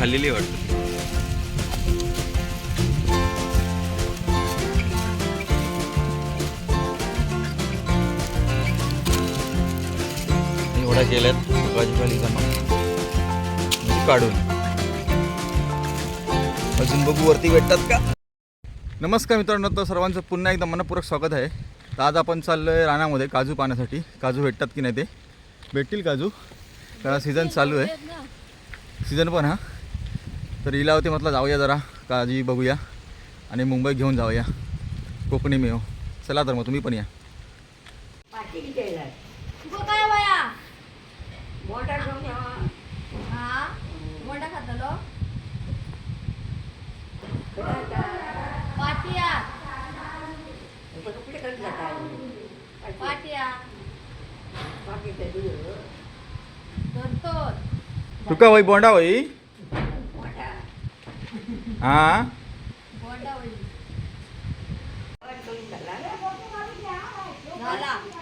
खाल्लेली वाटतं. एवढा केल्यात भाजीपाली जमा म्हणजे काढून. अजून बघू वरती भेटतात का? नमस्कार मित्रांनो तर सर्वांचं पुन्हा एकदा मनपूर्वक स्वागत आहे. तर आज आपण चाललो आहे रानामध्ये काजू पाण्यासाठी काजू भेटतात की नाही ते? भेटतील काजू. कारण सीझन चालू आहे. सीझन पण हा. तर हिला होते म्हटलं जाऊया जरा काळजी बघूया. आणि मुंबई घेऊन जाऊया. कोकणी मेव. चला तर मग तुम्ही पण या. काय वया. हा? बोंडा होई मोठा. हां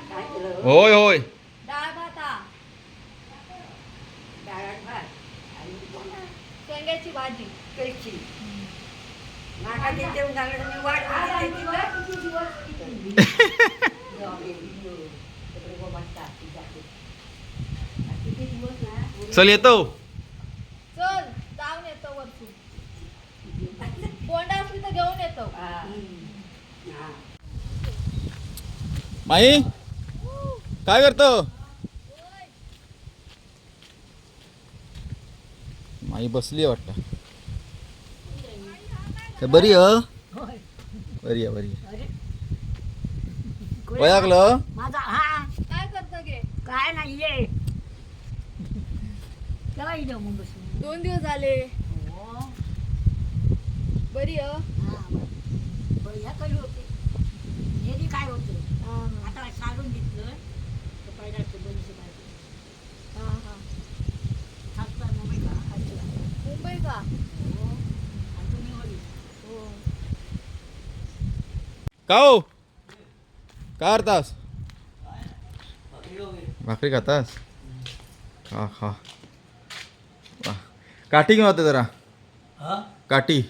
काय होय होय डाळ भाता डाळ भात. शेंग्याची भाजी कैची. नाका जेवण झालं मी वाट किती दिवस ना? चल येतो चल जाऊन येतो वरतून बोंडा असली तर घेऊन येतो हा. हा. माई काय करतो? माई बसली वाटतं. काय बरी आहे बरी आहे बरी आहे. ओळखलं माझा हा. काय करतो गे? काय नाही ये केव्हा येईल मग बसून. दोन दिवस झाले. हो? बरी. अ हा होते. नेहमी काय होतं? आता सारून घेतलं तर बरीच पाहिजे. हा हा. मुंबई का? आजला मुंबई का? हो. आणि तुम्ही वडील हो. का हो? काय करतास भाकरी खातास? खा वा. काठी घेऊन होते जरा. हा? काठी.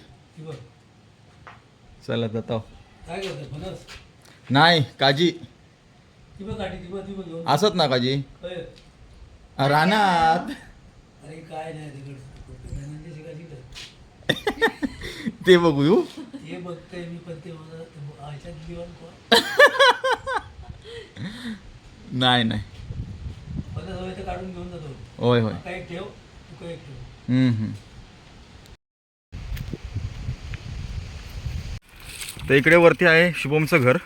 चला जातो. नाही काजी. असत ना काजी? रानात. अरे काय नाही तर ते बघू. येऊ ते बघतोय मी पण ते नाही नाही. काढून घेऊन जातो. होय होय. काय ठेव तू काय ठेव. हम्म, हम्म. तर इकडे वरती आहे शुभमचं घर.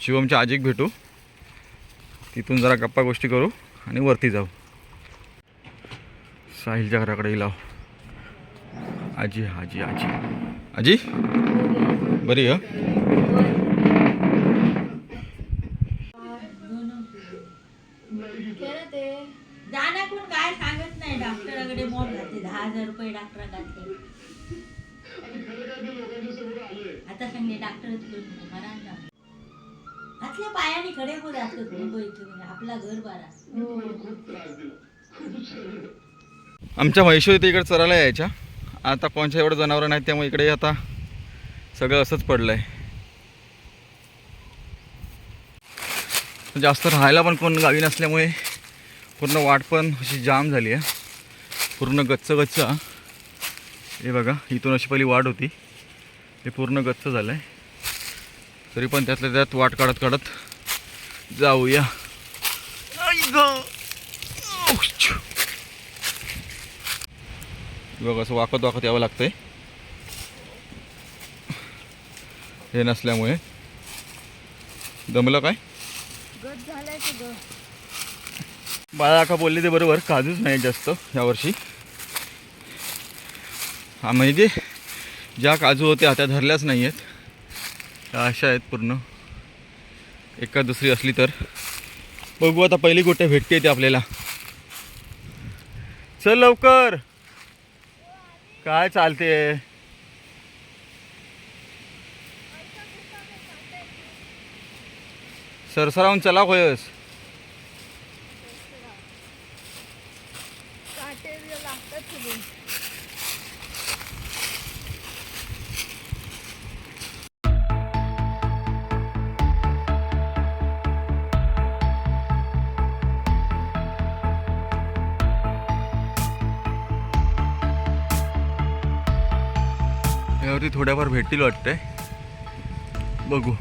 शुभमच्या आजीक भेटू. तिथून जरा गप्पा गोष्टी करू आणि वरती जाऊ. साहिलच्या घराकडे लाव. आजी आजी आजी. आजी? बरी ह? हं? काय सांगत नाही डॉक्टराकडे मोठ घातले दहा हजार रुपये डॉक्टर घातले. पायाने खडे को जातो मुंबईतून आपला घर बारा. आमच्या म्हैशी इथे इकडे चरायला यायच्या. आता कोणच्या एवढं जनावरं नाहीत त्यामुळे इकडे आता सगळं असंच पडलं आहे जास्त राहायला पण कोण गावी नसल्यामुळे पूर्ण वाट पण अशी जाम झाली आहे. पूर्ण गच्च गच्च हा. हे बघा इथून अशी पहिली वाट होती. हे पूर्ण गच्च झालं आहे तरी पण त्यातल्या त्यात वाट काढत काढत जाऊया. आई गं. औच. बघ असं वाकत वाकत यावं लागतंय. हे नसल्यामुळे. दमलं काय? बाळा का बोलले ते बरोबर. काजूच नाही जास्त यावर्षी हा म्हणजे ज्या काजू होत्या त्या धरल्याच नाही आहेत त्या अशा आहेत पूर्ण. एका दुसरी असली तर. बघू आता पहिली गोट्या भेटते ते आपल्याला. चल लवकर. काय चालते? सरसरावून चला होयस. यावरती थोड्याफार भेटतील वाटतंय. बघू.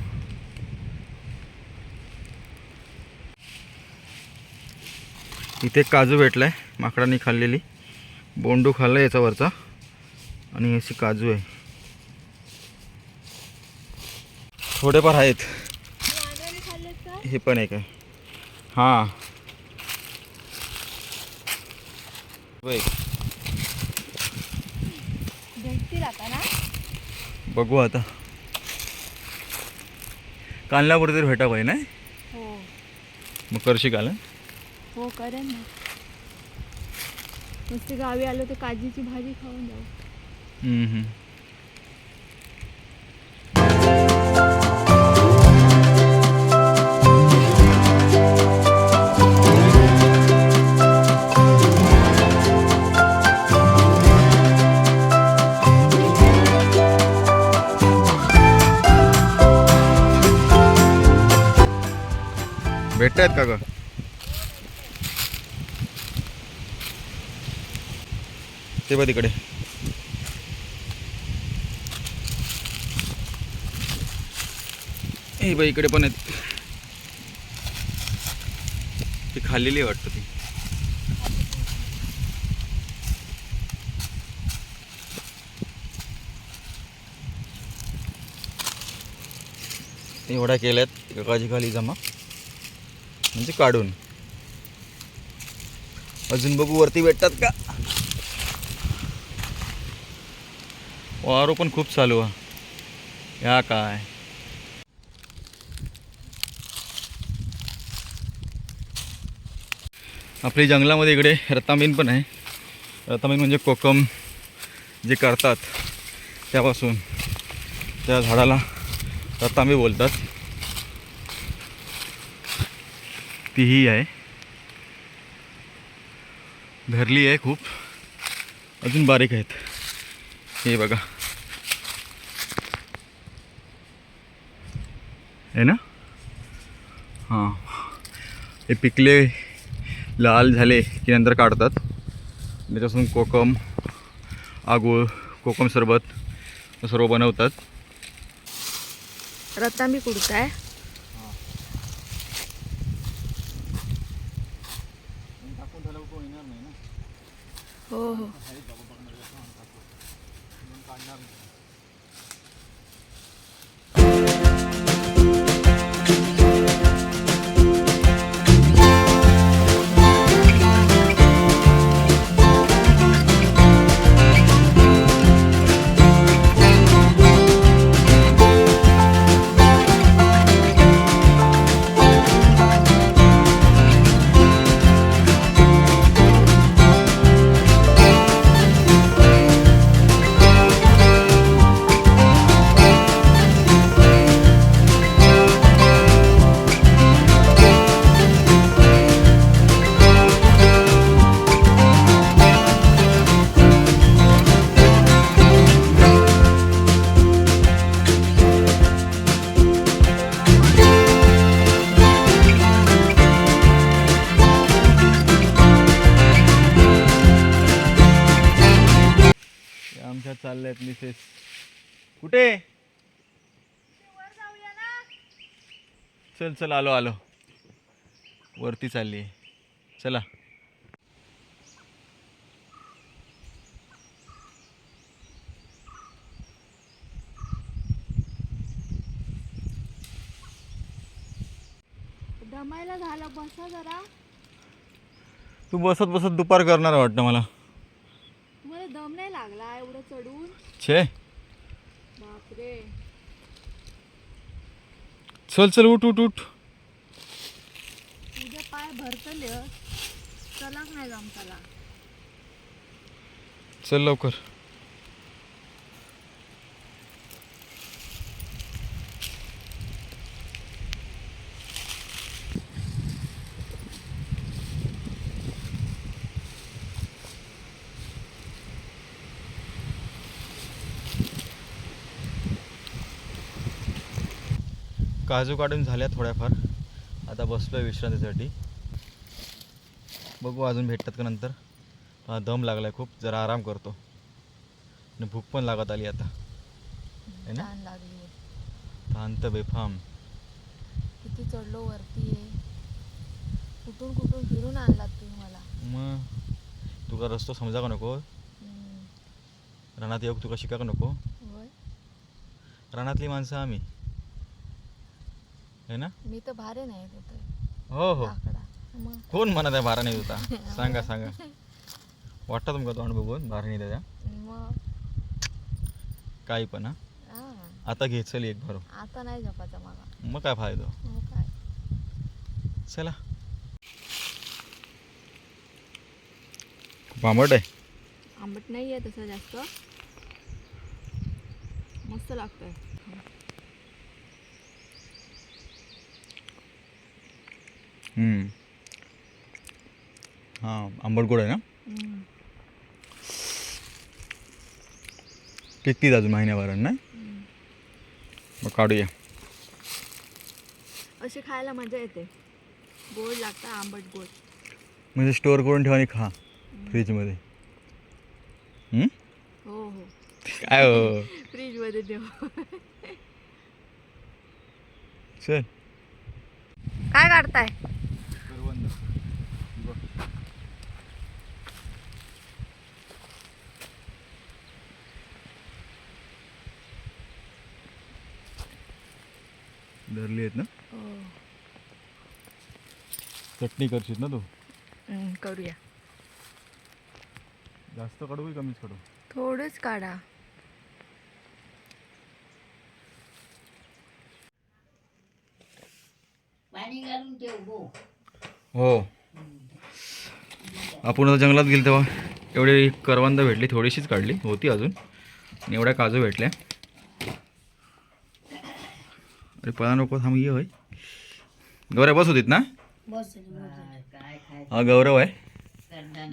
इथे काजू भेटलाय माकडांनी खाल्लेली. बोंडू खाल्ला याच्यावरचा. आणि अशी काजू आहे. थोडेफार आहेत. हे पण एक आहे. हां बघ, भेटतील आता ना बघू आता. कालल्यावर तरी भेटा पाहिजे नाही हो. मग करशी काल हो करेन ना. नुसती गावी आलो तर काजीची भाजी खाऊन जाऊ. बघ तिकडे. हे बाई इकडे पण आहेत. ती खाल्लेली वाटतं ती. एवढ्या केल्यात एकाची खाली जमा. म्हणजे काढून. अजून बघू वरती भेटतात का? वारो पण खूप चालू आहे. या काय? आपली जंगलामध्ये इकडे रतामीन पण आहे. रतामीन म्हणजे कोकम जे करतात त्यापासून त्या झाडाला रतांबी बोलतात. तीही आहे. धरली आहे खूप. अजून बारीक आहेत. हे बघा. आहे ना? हां। हे पिकले लाल झाले की नंतर काढतात. त्याच्यापासून कोकम आगूळ कोकम सरबत सर्व बनवतात. रतांबी आहे हो हो. आमच्या चालल्या आहेत मिसेस कुठे? चल चल आलो आलो. वरती चालली आहे चला. दमायला झाला बसा जरा. तू बसत बसत दुपार करणार वाटतं मला. लागला एवढं चढून. छे. बापरे. चल चल उठ उठ उठ. तुझे पाय भरतले चलाच नाही जमताला. चल लवकर. काजू काढून झाल्या थोड्याफार. आता बसलोय विश्रांतीसाठी. बघू अजून भेटतात का नंतर. दम लागलाय खूप. जरा आराम करतो. आणि भूक पण लागत आली आता. है ना? लागली शांत बेफाम. किती चढलो वरती आहे. कुठून कुठून फिरून आणलात तुम्ही मला? मग? तुका रस्तो समजा का नको? हम्म. रानात येऊ तुका शिका का नको? होय. रानातली माणसं आम्ही. है ना? मी तर भारे नाही होते हो हो. मग? कोण म्हणत आहे बारा नाही होता? सांगा सांगा. वाटतं तुमका तोंड बघून बारा नाही त्याच्या काही पण हा? आता घे चल एक भरो आता नाही झपाचा मागा मग काय फायदो? चला. खूप आंबट आहे? आंबट नाही आहे तसं जास्त. मस्त लागतंय हम्म. हां आंबट गोड आहे ना. किती अजून महिन्याभरात ना मग काढूया. अशी खायला मजा येते. गोड लागतं आंबट गोड. म्हणजे स्टोअर करून ठेवा आणि खा फ्रीजमध्ये हम्म? हो हो. काय हो? फ्रीजमध्ये ठेव. चल. काय काढताय? धरली आहेत ना? हो. चटणी करशील ना तू? हम्म, करूया. जास्त कडू की कमीच कडू थोडंच काढा. पाणी घालून ठेव गो हो. आपण आता जंगलात गेलो तेव्हा. एवढी करवंद भेटली थोडीशीच काढली. होती अजून. आणि एवढ्या काजू भेटल्या. अरे पळा नको थांब ये होय. गौऱ्या बस होतीत ना? हा गौरव आहे.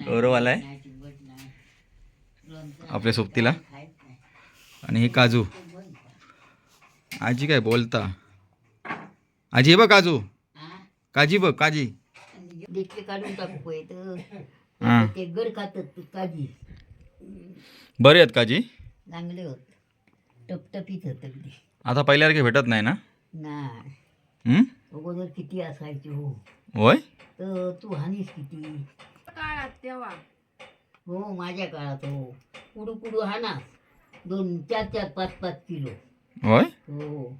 गौरव आलाय. नाही लोणचं आपल्या सोबतीला. आणि हे काजू. आजी काय बोलता? आजी हे बघ काजू. हा काजी बघ काजी. काढून टाकू ते खातात काजी. बरे आहेत काजी. चांगले होत. टपटपीत होत आता पहिल्यासारखे भेटत नाही ना? नाही? अगोदर किती असायचे हो. होय? तर तू हानीस किती? काळात तेव्हा. हो माझ्या काळात हो. पुडू पुडू हाना दोन चार चार पाच पाच किलो. होय? हो.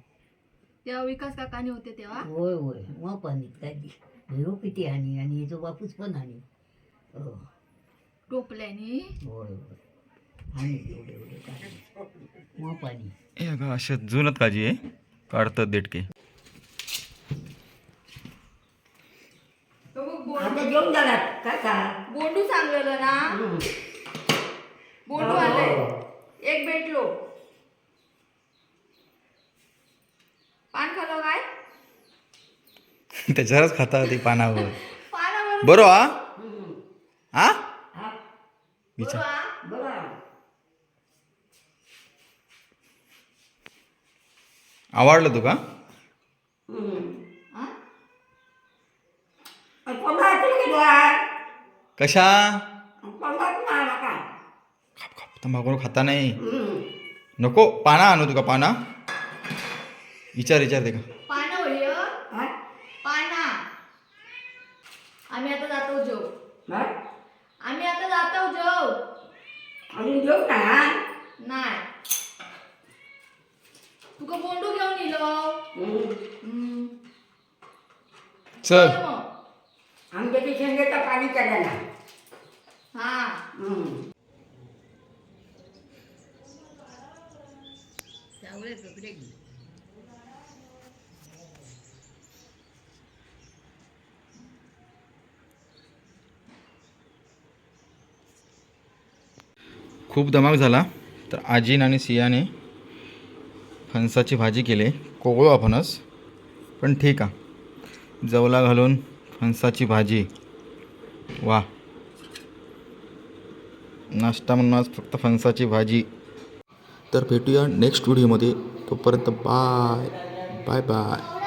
तेव्हा विकास काकाने होते तेव्हा? होय होय. मग पाणीत काढली भेऊ किती हानी? आणि याचा बापूस पण हानी. हो. टोपल्याने होय होय. हानी एवढे एवढे मग पाणी हे अशा जुनत काजी आहे. काढतात देटके. काय का? बोंडू सांगलेलं ना? बोंडू आलंय. एक भेटलो. पान खालो काय? त्याच्यावरच खाता ते पानावर. पानावर बरो हा? विचार. हा? बघा आवडलं तुका हा? कशा? खाप खाप तंबाखू खाता नाही. नको पाना आणू तुका पाना? विचार विचार ते का? पानं आम्ही आता जातो जेव आम्ही आता जातो जेव अजून जेव ना नाही. तुका बोंडू घेऊन हम्म. चल. आमच्या शेंगेचा पाणी काढायला हा. त्यामुळे कपडे घे खूप धमाक झाला. तर आजीन आणि सियाने फणसाची भाजी केली. कोवळो फणस. पण ठीक आहे. जवला घालून फणसाची भाजी. वा नाश्ता म्हणून आज फक्त फणसाची भाजी. तर भेटूया नेक्स्ट व्हिडिओमध्ये तोपर्यंत बाय बाय बाय